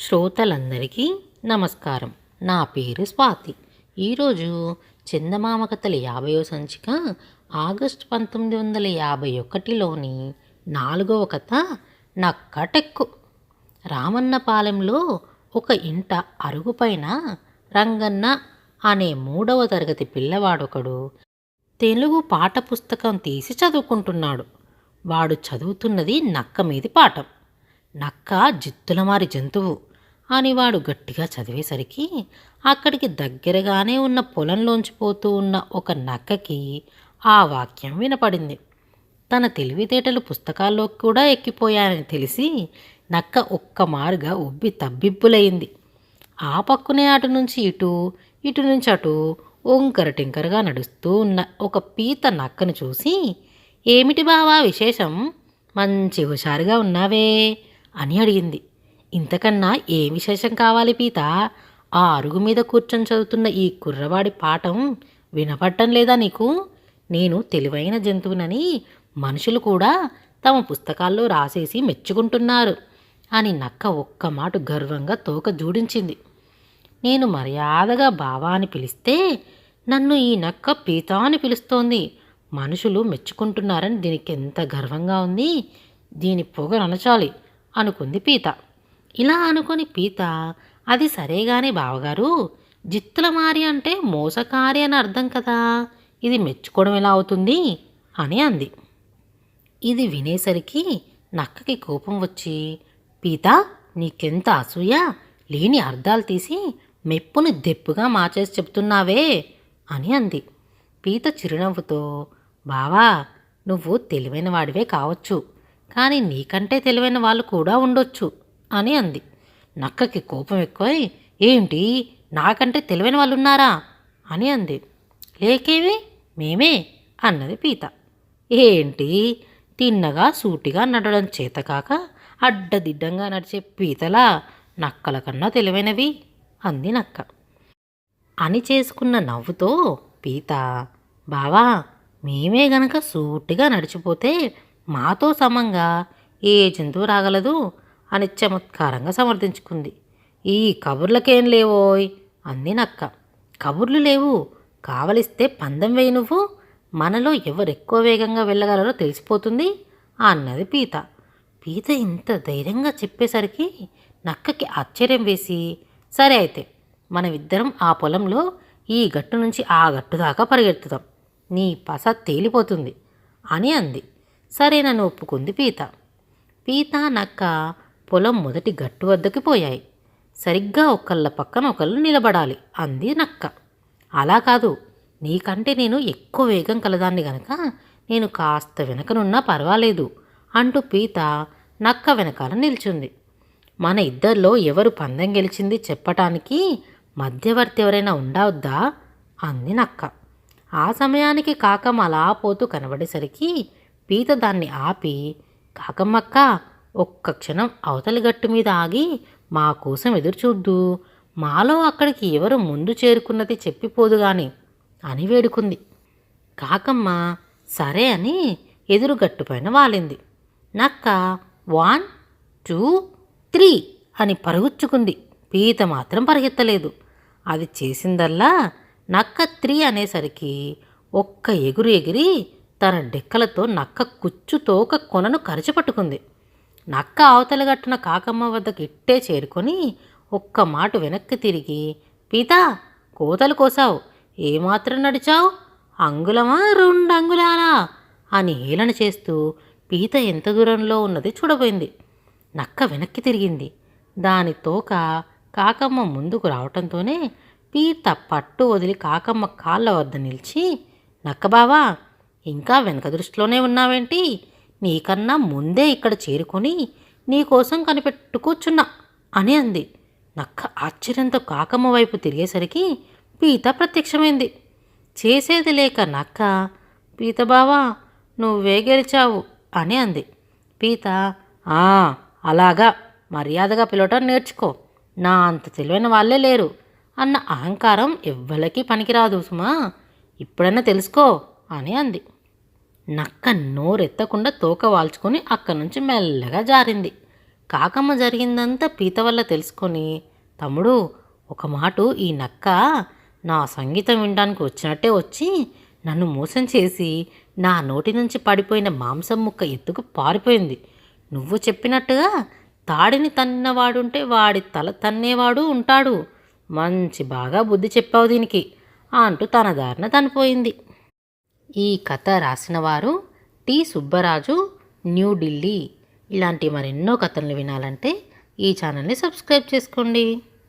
శ్రోతలందరికీ నమస్కారం. నా పేరు స్వాతి. ఈరోజు చందమామ కథల యాభైవ సంచిక ఆగస్టు పంతొమ్మిది వందల యాభై ఒకటిలోని నాలుగవ కథ నక్కటెక్కు. రామన్నపాలెంలో ఒక ఇంట అరుగుపైన రంగన్న అనే మూడవ తరగతి పిల్లవాడొకడు తెలుగు పాఠ పుస్తకం తీసి చదువుకుంటున్నాడు. వాడు చదువుతున్నది నక్క మీది పాఠం. నక్క జిత్తులమారి జంతువు. అని వాడు గట్టిగా చదివేసరికి అక్కడికి దగ్గరగానే ఉన్న పొలంలోంచి పోతూ ఉన్న ఒక నక్కకి ఆ వాక్యం వినపడింది. తన తెలివితేటలు పుస్తకాల్లోకి కూడా ఎక్కిపోయాయని తెలిసి నక్క ఒక్క మారుగా ఉబ్బి తబ్బిబ్బులైంది. ఆ పక్కునే అటు నుంచి ఇటు ఇటు నుంచి అటు ఒంకర టింకరగా నడుస్తూ ఉన్న ఒక పీత నక్కను చూసి ఏమిటి బావా విశేషం? మంచి హుషారుగా ఉన్నావే? అని అడిగింది. ఇంతకన్నా ఏ విశేషం కావాలి పీత? ఆ అరుగు మీద కూర్చొని చదువుతున్న ఈ కుర్రవాడి పాఠం వినపడటం లేదా నీకు? నేను తెలివైన జంతువునని మనుషులు కూడా తమ పుస్తకాల్లో రాసేసి మెచ్చుకుంటున్నారు అని నక్క ఒక్క మాట గర్వంగా తోక జూడించింది. నేను మర్యాదగా బావా అని పిలిస్తే నన్ను ఈ నక్క పీత అని పిలుస్తోంది. మనుషులు మెచ్చుకుంటున్నారని దీనికి ఎంత గర్వంగా ఉంది? దీని పొగ అనచాలి అనుకుంది పీత. ఇలా అనుకొని పీత అది సరేగానే బావగారు జిత్తుల మారి అంటే మోసకారి అని అర్థం కదా ఇది మెచ్చుకోవడం ఎలా అవుతుంది? అని అంది. ఇది వినేసరికి నక్కకి కోపం వచ్చి పీత నీకెంత అసూయ? లేని అర్థాలు తీసి మెప్పుని దెప్పుగా మార్చేసి చెప్తున్నావే? అని అంది. పీత చిరునవ్వుతో బావా నువ్వు తెలివైన వాడివే కావచ్చు కానీ నీకంటే తెలివైన వాళ్ళు కూడా ఉండొచ్చు. అని అంది. నక్కకి కోపం ఎక్కువై ఏంటి? నాకంటే తెలివైన వాళ్ళు ఉన్నారా అని అంది. లేకేవి మేమే? అన్నది పీత. ఏంటి? తిన్నగా సూటిగా నడవడం చేతకాక అడ్డదిడ్డంగా నడిచే పీతలా నక్కల కన్నా తెలివైనవి? అంది నక్క. అని చేసుకున్న నవ్వుతో పీత బావా మేమే గనక సూటిగా నడిచిపోతే మాతో సమంగా ఏ జంతువు రాగలదు? అని చమత్కారంగా సమర్థించుకుంది. ఈ కబుర్లకేం లేవోయ్? అంది నక్క కబుర్లు లేవు. కావలిస్తే పందెం వేయి నువ్వు. మనలో ఎవరు ఎక్కువ వేగంగా వెళ్ళగలరో తెలిసిపోతుంది అన్నది పీత. పీత ఇంత ధైర్యంగా చెప్పేసరికి నక్కకి ఆశ్చర్యం వేసి సరే అయితే మనమిద్దరం ఆ పొలంలో ఈ గట్టు నుంచి ఆ గట్టు దాకా పరిగెత్తుదాం నీ పస తేలిపోతుంది అని అంది. సరేనని ఒప్పుకుంది పీత. పీత నక్క పొలం మొదటి గట్టు వద్దకి పోయాయి. సరిగ్గా ఒకళ్ళ పక్కన ఒకళ్ళు నిలబడాలి అంది నక్క. అలా కాదు నీకంటే నేను ఎక్కువ వేగం కలదాన్ని గనక నేను కాస్త వెనకనున్నా పర్వాలేదు అంటూ పీత నక్క వెనకాల నిల్చుంది. మన ఇద్దరిలో ఎవరు పందెం గెలిచింది చెప్పటానికి మధ్యవర్తి ఎవరైనా ఉండవద్దా? అంది నక్క. ఆ సమయానికి కాకమ్మ అలా పోతూ కనబడేసరికి పీత దాన్ని ఆపి కాకమ్మక్క ఒక్క క్షణం అవతలి గట్టు మీద ఆగి మా కోసం ఎదురు చూద్దు మాలో అక్కడికి ఎవరు ముందు చేరుకున్నది చెప్పిపోదుగాని అని వేడుకుంది. కాకమ్మ సరే అని ఎదురు గట్టుపైన వాలింది. నక్క వన్ టూ త్రీ అని పరుగుచ్చుకుంది. పీత మాత్రం పరిగెత్తలేదు. అది చేసిందల్లా నక్క త్రీ అనేసరికి ఒక్క ఎగురు ఎగిరి తన డెక్కలతో నక్క కుచ్చు తోక కొనను కరిచిపట్టుకుంది. నక్క అవతల గట్టున కాకమ్మ వద్దకు ఇట్టే చేరుకొని ఒక్క మాట వెనక్కి తిరిగి పీత కోతలు కోసావు. ఏమాత్రం నడిచావు? అంగుళమా? రెండు అంగుళాలా? అని హేళన చేస్తూ పీత ఎంత దూరంలో ఉన్నది చూడబోయింది. నక్క వెనక్కి తిరిగింది. దాని తోక కాకమ్మ ముందుకు రావటంతోనే పీత పట్టు వదిలి కాకమ్మ కాళ్ళ వద్ద నిలిచి నక్కబావా ఇంకా వెనక దృష్టిలోనే ఉన్నావేంటి? నీకన్నా ముందే ఇక్కడ చేరుకొని నీకోసం కనిపెట్టుకూర్చున్నా అని అంది. నక్క ఆశ్చర్యంతో కాకమ్మ వైపు తిరిగేసరికి పీత ప్రత్యక్షమైంది. చేసేది లేక నక్క పీత బావా నువ్వే గెలిచావు అని అంది. పీత "ఆ, అలాగా మర్యాదగా పిలవటం నేర్చుకో. నా అంత తెలివైన వాళ్ళే లేరు అన్న అహంకారం ఎవ్వరికీ పనికిరాదు సుమా. ఇప్పుడైనా తెలుసుకో అని అంది. నక్క నోరెత్తకుండా తోక వాల్చుకొని అక్కడి నుంచి మెల్లగా జారింది. కాకమ్మ జరిగిందంతా పీత వల్ల తెలుసుకొని తమ్ముడు ఒక మాటు ఈ నక్క నా సంగీతం వినడానికి వచ్చినట్టే వచ్చి నన్ను మోసం చేసి నా నోటి నుంచి పడిపోయిన మాంసం ముక్క ఎత్తుకు పారిపోయింది. నువ్వు చెప్పినట్టుగా తాడిని తన్నవాడుంటే వాడి తల తన్నేవాడు ఉంటాడు. మంచి బాగా బుద్ధి చెప్పావు దీనికి అంటూ తన దారిన తనిపోయింది. ఈ కథ రాసినవారు టి. సుబ్బరాజు న్యూఢిల్లీ ఇలాంటి మరెన్నో కథలు వినాలంటే ఈ ఛానల్ని సబ్స్క్రైబ్ చేసుకోండి.